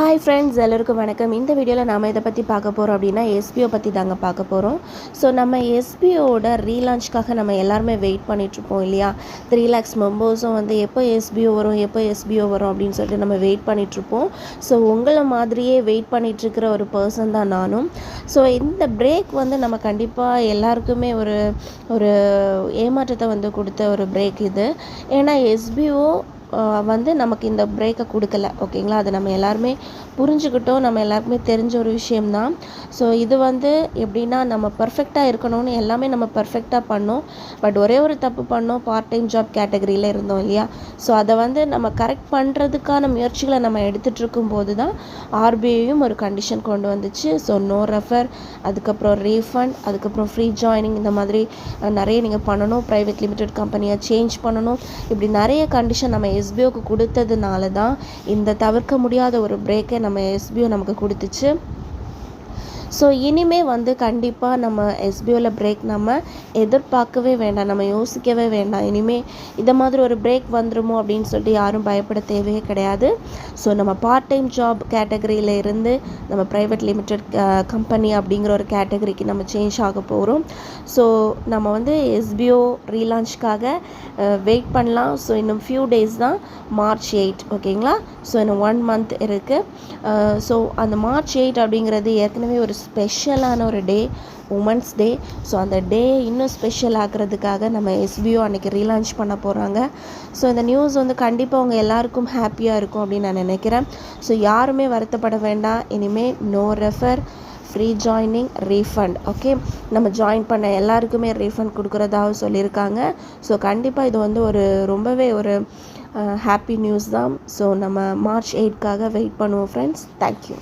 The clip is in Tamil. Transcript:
ஹாய் ஃப்ரெண்ட்ஸ் எல்லோருக்கும் வணக்கம். இந்த வீடியோவில் நாம் இதை பற்றி பார்க்க போகிறோம் அப்படின்னா எஸ்பிஓ பற்றி தாங்க பார்க்க போகிறோம் ஸோ நம்ம எஸ்பிஓட ரீலான்ச்க்காக நம்ம எல்லாருமே வெயிட் பண்ணிகிட்ருப்போம் இல்லையா? த்ரீ லேக்ஸ் மெம்பர்ஸும் வந்து எப்போ எஸ்பிஓ வரும் எப்போ எஸ்பிஓ வரும் அப்படின்னு சொல்லிட்டு நம்ம வெயிட் பண்ணிகிட்ருப்போம் ஸோ உங்களை மாதிரியே வெயிட் பண்ணிகிட்ருக்கிற ஒரு பர்சன் தான் நானும். ஸோ இந்த பிரேக் வந்து நம்ம கண்டிப்பாக எல்லாருக்குமே ஒரு ஒரு ஏமாற்றத்தை வந்து கொடுத்த ஒரு பிரேக் இது. ஏன்னா எஸ்பிஓ வந்து நமக்கு இந்த பிரேக்கை கொடுக்கல ஓகேங்களா அது நம்ம எல்லாருமே புரிஞ்சுக்கிட்டோம். நம்ம எல்லாருக்குமே தெரிஞ்ச ஒரு விஷயம்தான். ஸோ இது வந்து எப்படின்னா நம்ம பர்ஃபெக்டாக இருக்கணும்னு எல்லாமே நம்ம பர்ஃபெக்டாக பண்ணோம். பட் ஒரே ஒரு தப்பு பண்ணோம் பார்ட் டைம் ஜாப் கேட்டகரியில் இருந்தோம் இல்லையா? ஸோ அதை வந்து நம்ம கரெக்ட் பண்ணுறதுக்கான முயற்சிகளை நம்ம எடுத்துகிட்டு இருக்கும்போது தான் ஆர்பிஐயும் ஒரு கண்டிஷன் கொண்டு வந்துச்சு. ஸோ நோ ரெஃபர் அதுக்கப்புறம் ரீஃபண்ட் அதுக்கப்புறம் ஃப்ரீ ஜாயினிங் இந்த மாதிரி நிறைய நீங்கள் பண்ணணும். ப்ரைவேட் லிமிடெட் கம்பெனியாக சேஞ்ச் பண்ணணும். இப்படி நிறைய கண்டிஷன் நம்ம எஸ்பிஓக்கு கொடுத்ததுனால தான் இந்த தவிர்க்க முடியாத ஒரு பிரேக்கை நம்ம நம்ம எஸ்பிஓ நமக்கு கொடுத்துச்சு. ஸோ இனிமே வந்து கண்டிப்பாக நம்ம எஸ்பிஓவில் பிரேக் நம்ம எதிர்பார்க்கவே வேண்டாம் நம்ம யோசிக்கவே வேண்டாம். இனிமேல் இதை மாதிரி ஒரு பிரேக் வந்துருமோ அப்படின்னு சொல்லிட்டு யாரும் பயப்பட தேவையே கிடையாது. ஸோ நம்ம பார்ட் டைம் ஜாப் கேட்டகரியில் இருந்து நம்ம ப்ரைவேட் லிமிடெட் கம்பெனி அப்படிங்கிற ஒரு கேட்டகரிக்கு நம்ம சேஞ்ச் ஆக போகிறோம் ஸோ நம்ம வந்து எஸ்பிஓ ரீலான்ச்க்காக வெயிட் பண்ணலாம். ஸோ இன்னும் ஃபியூ டேஸ் தான் மார்ச் எயிட் ஓகேங்களா ஸோ இன்னும் ஒன் மந்த் இருக்குது ஸோ அந்த மார்ச் எயிட் அப்படிங்கிறது ஏற்கனவே ஒரு ஸ்பெஷலான ஒரு டே உமன்ஸ் டே ஸோ அந்த டே இன்னும் ஸ்பெஷல் ஆக்கிறதுக்காக நம்ம எஸ்பிஓ அன்றைக்கி ரீலான்ச் பண்ண போகிறாங்க ஸோ இந்த நியூஸ் வந்து கண்டிப்பாக அவங்க எல்லாருக்கும் ஹாப்பியாக இருக்கும் அப்படின்னு நான் நினைக்கிறேன். ஸோ யாருமே வருத்தப்பட வேண்டாம். இனிமேல் no refer free joining refund okay நம்ம ஜாயின் பண்ண எல்லாருக்குமே ரீஃபண்ட் கொடுக்குறதாகவும் சொல்லியிருக்காங்க. ஸோ கண்டிப்பாக இது வந்து ஒரு ரொம்பவே ஒரு ஹாப்பி நியூஸ் தான். ஸோ நம்ம மார்ச் எயிட்காக வெயிட் பண்ணுவோம் ஃப்ரெண்ட்ஸ் தேங்க்யூ